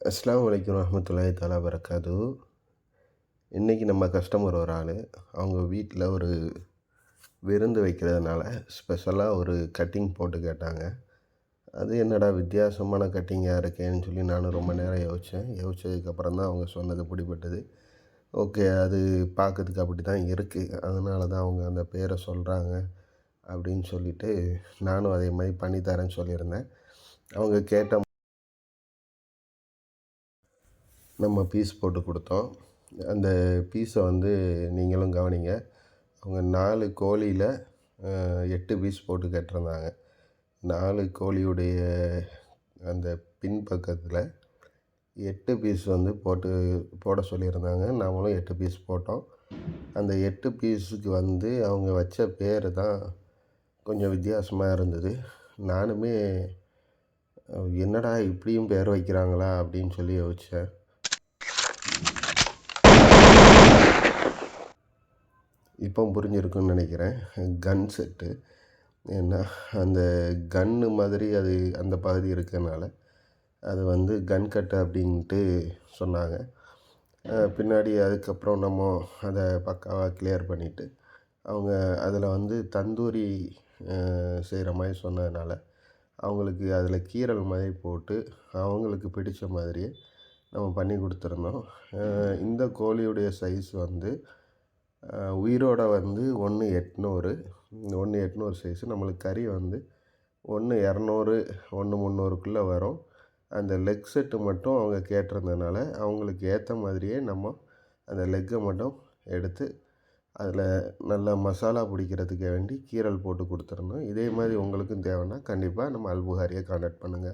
அஸ்லாம் வலைக்கம் வரஹ்மத்துல்லாஹி தாலா வரக்காது இன்றைக்கி நம்ம கஸ்டமர் ஒரு ஆள். அவங்க வீட்டில் ஒரு விருந்து வைக்கிறதுனால ஸ்பெஷலாக ஒரு கட்டிங் போட்டு கேட்டாங்க. அது என்னடா வித்தியாசமான கட்டிங்காக இருக்கேன்னு சொல்லி நானும் ரொம்ப நேரம் யோசித்தேன் யோசித்ததுக்கப்புறம் தான் அவங்க சொன்னது பிடிபட்டது. ஓகே அது பார்க்கறதுக்கு அப்படி தான் இருக்குது அதனால தான் அவங்க அந்த பேரை சொல்கிறாங்க அப்படின்னு சொல்லிட்டு நானும் அதே மாதிரி பண்ணி தரேன்னு சொல்லியிருந்தேன். அவங்க கேட்ட நம்ம பீஸ் போட்டு கொடுத்தோம். அந்த பீஸை வந்து நீங்களும் கவனிங்க. அவங்க நாலு கோழியில் எட்டு பீஸ் போட்டு கட்டிருந்தாங்க. நாலு கோழியுடைய அந்த பின்பக்கத்தில் எட்டு பீஸ் வந்து போட்டு போட சொல்லியிருந்தாங்க. நாமளும் எட்டு பீஸ் போட்டோம். அந்த எட்டு பீஸுக்கு வந்து அவங்க வச்ச பேர் தான் கொஞ்சம் வித்தியாசமாக இருந்தது. நானுமே என்னடா இப்படியும் பேர் வைக்கிறாங்களா? அப்படின்னு சொல்லி யோசித்தேன் இப்போ புரிஞ்சிருக்குன்னு நினைக்கிறேன். கன் செட்டு ஏன்னா அந்த கன்னு மாதிரி அது அந்த பகுதி இருக்கறனால அது வந்து கன் கட்டு அப்படின்ட்டு சொன்னாங்க. பின்னாடி அதுக்கப்புறம் நம்ம அதை பக்காவாக கிளியர் பண்ணிவிட்டு அவங்க அதில் வந்து தந்தூரி செய்கிற மாதிரி சொன்னதுனால அவங்களுக்கு அதில் கீரல் மாதிரி போட்டு அவங்களுக்கு பிடித்த மாதிரியே நம்ம பண்ணி கொடுத்துருந்தோம். இந்த கோழியுடைய சைஸ் வந்து உயிரோட வந்து ஒன்று எட்நூறு. ஒன்று எட்நூறு சைஸு நம்மளுக்கு கறி வந்து ஒன்று இரநூறு ஒன்று முந்நூறுக்குள்ளே வரும். அந்த லெக் செட்டு மட்டும் அவங்க கேட்டிருந்ததுனால அவங்களுக்கு ஏற்ற மாதிரியே நம்ம அந்த லெக்கை மட்டும் எடுத்து அதில் நல்லா மசாலா பிடிக்கிறதுக்கு வேண்டி கீரல் போட்டு கொடுத்துருந்தோம் இதே மாதிரி உங்களுக்கும் தேவைன்னா கண்டிப்பாக நம்ம அல்புகாரியை காண்டாக்ட் பண்ணுங்கள்